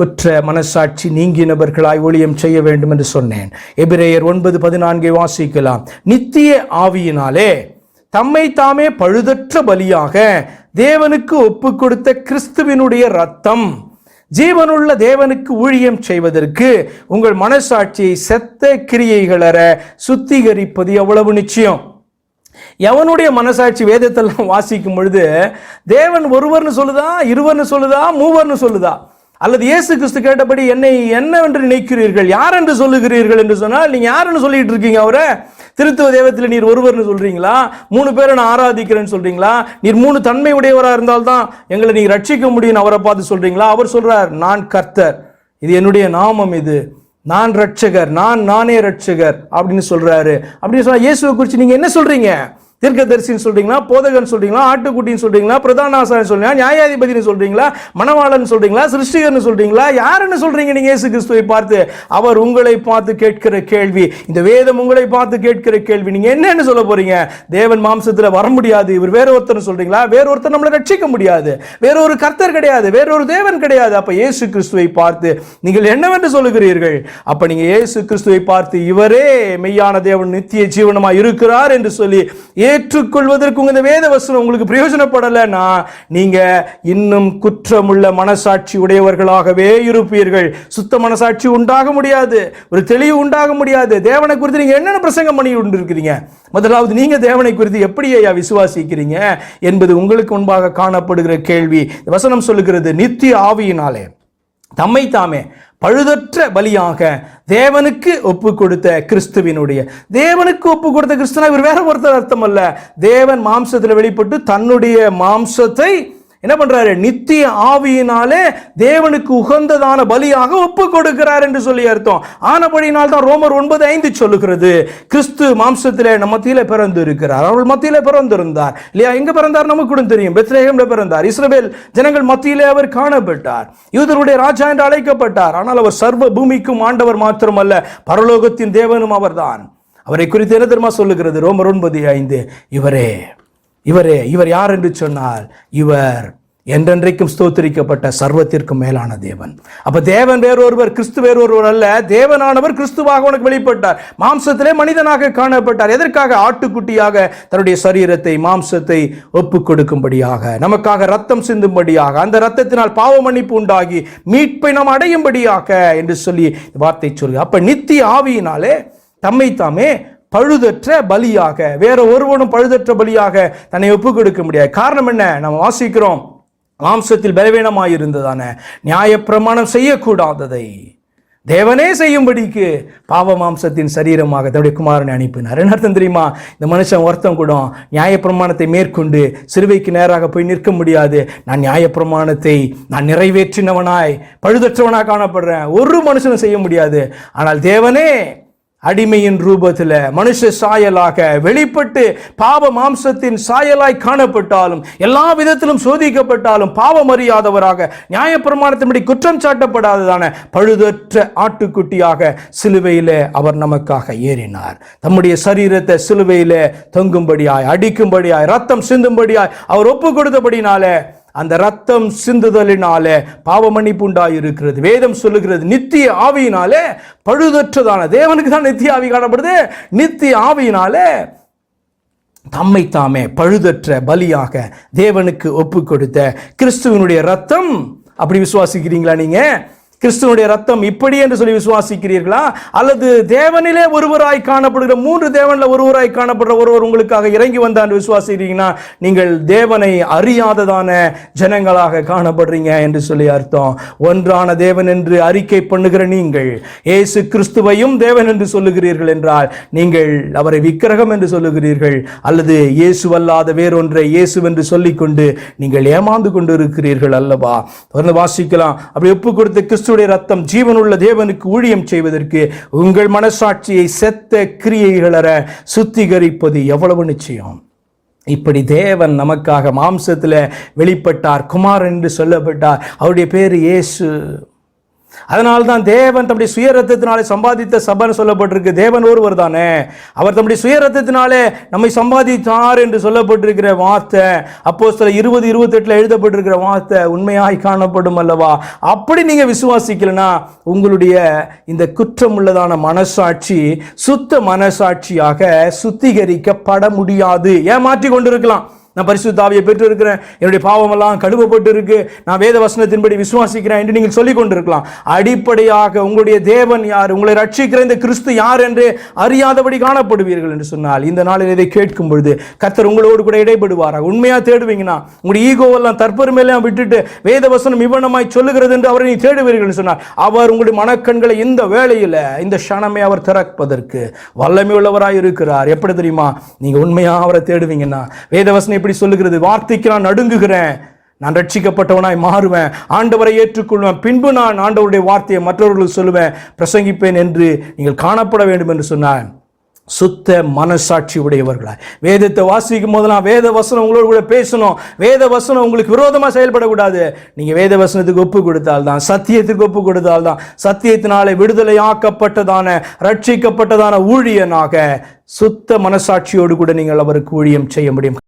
குற்ற மனசாட்சி நீங்கினவர்களாய் ஊழியம் செய்ய வேண்டும் என்று சொன்னேன். எபிரேயர் ஒன்பது பதினான்கை வாசிக்கலாம். நித்திய ஆவியினாலே தம்மை தாமே பழுதற்ற பலியாக தேவனுக்கு ஒப்பு கொடுத்த கிறிஸ்துவினுடைய ரத்தம் ஜீவனுள்ள தேவனுக்கு ஊழியம் செய்வதற்கு உங்கள் மனசாட்சியை செத்த கிரியைகளற சுத்திகரிப்பது எவ்வளவு நிச்சயம். எவனுடைய மனசாட்சி வேதத்தெல்லாம் வாசிக்கும் பொழுது தேவன் ஒருவர்னு சொல்லுதா இருவர்னு சொல்லுதா மூவர்னு சொல்லுதா? அல்லது இயேசு கிறிஸ்து கேட்டபடி என்னை என்னவென்று நினைக்கிறீர்கள்? யார் என்று சொல்லுகிறீர்கள் என்று சொன்னால் நீங்க யாருன்னு சொல்லிட்டு இருக்கீங்க அவரை? திருத்துவ தேவத்தில் நீர் ஒருவர்னு சொல்றீங்களா? மூணு பேரை நான் ஆராதிக்கிறேன்னு சொல்றீங்களா? நீர் மூணு தன்மை உடையவராக இருந்தால்தான் எங்களை நீங்க ரட்சிக்க முடியும்னு அவரை பார்த்து சொல்றீங்களா? அவர் சொல்றார் நான் கர்த்தர். இது என்னுடைய நாமம் இது. நான் ரட்சகர் நான் நானே ரட்சகர் அப்படின்னு சொல்றாரு. அப்படின்னு சொன்னா இயேசுவை குறித்து நீங்க என்ன சொல்றீங்க? தீர்க்கதரிசின்னு சொல்றீங்களா போதகன் சொல்றீங்களா ஆட்டுக்குட்டின்னு சொல்றீங்களா பிரதான ஆசாரியன் சொல்றீங்களா நியாயாதிபதினு சொல்றீங்களா மணவாளன் சொல்றீங்களா சிருஷ்டிகர்னு சொல்றீங்களா யாருன்னு சொல்றீங்க நீங்க இயேசு கிறிஸ்துவை பார்த்து? அவர் உங்களை பார்த்து கேட்கிற கேள்வி இந்த வேதம் உங்களை பார்த்து கேட்கிற கேள்வி நீங்க என்னன்னு சொல்ல போறீங்க? தேவன் மாம்சத்தில் வர முடியாது இவர் வேற ஒருத்தர் சொல்றீங்களா? வேற ஒருத்தர் நம்மளை ரட்சிக்க முடியாது வேற ஒரு கர்த்தர் கிடையாது வேற ஒரு தேவன் கிடையாது. அப்ப இயேசு கிறிஸ்துவை பார்த்து நீங்கள் என்னவென்று சொல்லுகிறீர்கள்? அப்ப நீங்க இயேசு கிறிஸ்துவை பார்த்து இவரே மெய்யான தேவன் நித்திய ஜீவனமா இருக்கிறார் என்று சொல்லி ஏற்றுக்கொள்வதற்கு இந்த வேத வசனம் உங்களுக்கு பிரயோஜனப்படலைன்னா நீங்க இன்னும் குற்றமுள்ள மனசாட்சி உடையவர்களாகவே இருப்பீர்கள். சுத்த மனசாட்சி உண்டாக முடியாது. ஒரு தெளிவு உண்டாக முடியாது. தேவனை குறித்து நீங்க என்னென்ன பிரசங்கம் பண்ணி கொண்டு இருக்கிறீங்க முதலாவது நீங்க தேவனை குறித்து எப்படி ஐயா விசுவாசிக்கிறீங்க என்பது உங்களுக்கு முன்பாக காணப்படுகிற கேள்வி. வசனம் சொல்லுகிறது நித்திய ஆவியினாலே. தம்மை தாமே பழுதற்ற பலியாக தேவனுக்கு ஒப்பு கொடுத்த கிறிஸ்துவினுடைய. தேவனுக்கு ஒப்பு கொடுத்த கிறிஸ்துனா இவர் வேற ஒருத்தர் அர்த்தம் அல்ல தேவன் மாம்சத்தில் வெளிப்பட்டு தன்னுடைய மாம்சத்தை என்ன பண்றாரு? நித்திய ஆவியினாலே தேவனுக்கு உகந்ததான பலியாக ஒப்பு கொடுக்கிறார் என்று சொல்லி அர்த்தம். ஆனபடியினால் தான் ரோமர் ஒன்பது ஐந்து சொல்லுகிறது. கிறிஸ்து மாம்சத்திலே நம்ம மத்தியில பிறந்து இருக்கிறார் அவர்கள் மத்தியில பிறந்திருந்தார். இல்லையா? எங்க பிறந்தார்? நமக்கு கூட தெரியும். பெத்ரேகம்ல பிறந்தார். இஸ்ரவேல் ஜனங்கள் மத்தியிலே அவர் காணப்பட்டார். யூதருடைய ராஜா என்று அழைக்கப்பட்டார். ஆனால் அவர் சர்வ பூமிக்கும் ஆண்டவர் மாத்திரமல்ல பரலோகத்தின் தேவனும் அவர்தான். அவரை குறித்து என்ன தெரியுமா சொல்லுகிறது? ரோமர் ஒன்பது ஐந்து. இவரே இவரே இவர் யார் என்று சொன்னால் இவர் என்றென்றைக்கும் ஸ்தோத்திரிக்கப்பட்ட சர்வத்திற்கும் மேலான தேவன். அப்ப தேவன் வேறொருவர் கிறிஸ்து வேறொருவர் அல்ல தேவனானவர் கிறிஸ்துவாக உனக்கு வெளிப்பட்டார். மாம்சத்திலே மனிதனாக காணப்பட்டார். எதற்காக? ஆட்டுக்குட்டியாக தன்னுடைய சரீரத்தை மாம்சத்தை ஒப்பு கொடுக்கும்படியாக நமக்காக ரத்தம் சிந்தும்படியாக அந்த ரத்தத்தினால் பாவ மன்னிப்பு உண்டாகி மீட்பை நாம் அடையும்படியாக என்று சொல்லி வார்த்தை சொல்லு அப்ப நித்திய ஆவியினாலே தம்மை தாமே பழுதற்ற பலியாக வேற ஒருவனும் பழுதற்ற பலியாக தன்னை ஒப்பு கொடுக்க முடியாது. காரணம் என்ன? நம்ம வாசிக்கிறோம். மாம்சத்தில் பலவீனமாக இருந்ததான நியாயப்பிரமாணம் செய்யக்கூடாததை. தேவனே செய்யும்படிக்கு பாவ மாம்சத்தின் சரீரமாக தன்னுடைய குமாரனை அனுப்பினார். என்ன அர்த்தம் தெரியுமா? இந்த மனுஷன் ஒருத்தன் கூட நியாயப்பிரமாணத்தை மேற்கொண்டு சிறுவைக்கு நேராக போய் நிற்க முடியாது. நான் நியாயப்பிரமாணத்தை நான் நிறைவேற்றினவனாய் பழுதற்றவனாக காணப்படுறேன். ஒரு மனுஷனும் செய்ய முடியாது. ஆனால் தேவனே அடிமையின் ரூபத்தில் மனுஷ சாயலாக வெளிப்பட்டு பாவ மாம்சத்தின் சாயலாய் காணப்பட்டாலும் எல்லா விதத்திலும் சோதிக்கப்பட்டாலும் பாவம் அறியாதவராக நியாயப்பிரமாணத்தின்படி குற்றம் சாட்டப்படாததான பழுதற்ற ஆட்டுக்குட்டியாக சிலுவையிலே அவர் நமக்காக ஏறினார். தம்முடைய சரீரத்தை சிலுவையிலே தொங்கும்படியாய் அடிக்கும்படியாய் ரத்தம் சிந்தும்படியாய் அவர் ஒப்பு கொடுத்தபடினாலே அந்த ரத்தம் சிந்துதலினாலே பாவ மன்னிப்பு உண்டாயிருக்கிறது வேதம் சொல்லுகிறது நித்திய ஆவியினாலே பழுதற்றதான தேவனுக்கு தான் நித்திய ஆவி காணப்படுது. நித்திய ஆவியினாலே தம்மை தாமே பழுதற்ற பலியாக தேவனுக்கு ஒப்பு கொடுத்த கிறிஸ்துவனுடைய ரத்தம். அப்படி விசுவாசிக்கிறீங்களா நீங்கள் கிறிஸ்துவனுடைய ரத்தம் இப்படி என்று சொல்லி விசுவாசிக்கிறீர்களா? அல்லது தேவனிலே ஒருவராய் காணப்படுகிற மூன்று தேவன்ல ஒருவராய் காணப்படுற ஒருவர் உங்களுக்காக இறங்கி வந்தான்னு விசுவாசிக்கிறீங்கன்னா நீங்கள் தேவனை அறியாததான ஜனங்களாக காணப்படுறீங்க என்று சொல்லி அர்த்தம். ஒன்றான தேவன் என்று அறிக்கை பண்ணுகிற நீங்கள் இயேசு கிறிஸ்துவையும் தேவன் என்று சொல்லுகிறீர்கள் என்றால் நீங்கள் அவரை விக்கிரகம் என்று சொல்லுகிறீர்கள் அல்லது இயேசுவல்லாத வேறொன்றை இயேசு என்று சொல்லிக்கொண்டு நீங்கள் ஏமாந்து கொண்டு இருக்கிறீர்கள் அல்லவா? தொடர்ந்து வாசிக்கலாம். அப்படி ஒப்பு கொடுத்த கிறிஸ்துடைய ரத்தம் ஜீவனுள்ள தேவனுக்கு ஊழியம் செய்வதற்கு உங்கள் மனசாட்சியை செத்த கிரியைகளர சுத்திகரிப்பது எவ்வளவு நிச்சயம்? இப்படி தேவன் நமக்காக மாம்சத்தில் வெளிப்பட்டார் குமார் என்று சொல்லப்பட்டார் அவருடைய பேர் இயேசு. அதனால் தான் தேவன் தம்முடைய சுயரத்தத்தினாலே சம்பாதித்த சபைன்னு சொல்லப்பட்டிருக்கு. தேவன் ஒருவர் தானே. அவர் தம்முடைய சுயரத்தத்தினாலே நம்மை சம்பாதித்தார் என்று சொல்லப்பட்டிருக்கிற வார்த்தை அப்போ சில இருபது இருபத்தெட்டில் எழுதப்பட்டிருக்கிற வார்த்தை உண்மையாய் காணப்படும் அல்லவா? அப்படி நீங்க விசுவாசிக்கலனா உங்களுடைய இந்த குற்றம் உள்ளதான மனசாட்சி சுத்த மனசாட்சியாக சுத்திகரிக்கப்பட முடியாது. ஏன் மாற்றி கொண்டிருக்கலாம். நான் பரிசுத்தாவியை பெற்று இருக்கிறேன் என்னுடைய பாவமெல்லாம் கழுவப்பட்டு இருக்கு நான் வேத வசனத்தின்படி விசுவாசிக்கிறேன் என்று நீங்கள் சொல்லிக் கொண்டிருக்கலாம். அடிப்படையாக உங்களுடைய தேவன் யார்? உங்களை ரட்சிக்கிற இந்த கிறிஸ்து யார் என்று அறியாதபடி காணப்படுவீர்கள் என்று சொன்னால் இந்த நாளில் இதை கேட்கும் பொழுது கர்த்தர் உங்களோடு கூட இடைப்படுவாராக உண்மையா தேடுவீங்கன்னா உங்களுடைய ஈகோவெல்லாம் தற்பெருமையெல்லாம் விட்டுட்டு வேத வசனம் இவனமாய் சொல்லுகிறது என்று அவரை நீ தேடுவீர்கள் என்று சொன்னார் அவர் உங்களுடைய மனக்கண்களை இந்த வேளையில் இந்த க்ஷணமே அவர் திறப்பதற்கு வல்லமை உள்ளவராய் இருக்கிறார். எப்படி தெரியுமா? நீங்க உண்மையா அவரை தேடுவீங்கன்னா வேதவசனம் எப்படி சொல்லுகிறது வார்த்தைக்கு நான் நடுங்குகிறேன். நான் ரட்சிக்கப்பட்டவனாய் மாறுவேன். ஆண்டவரை ஏற்றுக்கொள்வேன். பின்பு நான் ஆண்டவருடைய வார்த்தையை மற்றவர்களுக்கு சொல்லுவேன். பிரசங்கிப்பேன் என்று நீங்கள் காணப்பட வேண்டும் என்று சொன்னான் சுத்த மனசாட்சி உடையவர்களாய். வேதத்தை வாசிக்கும் போதெல்லாம் வேத வசனம் உங்களோட கூட பேசணும். வேத வசனம் உங்களுக்கு விரோதமாக செயல்படக்கூடாது. நீங்கள் வேத வசனத்துக்கு ஒப்பு கொடுத்தால்தான் சத்தியத்துக்கு ஒப்பு கொடுத்தால்தான் சத்தியத்தினாலே விடுதலை ஆக்கப்பட்டதான ரட்சிக்கப்பட்டதான ஊழியனாக சுத்த மனசாட்சியோடு கூட நீங்கள் அவருக்கு ஊழியம் செய்ய முடியும்.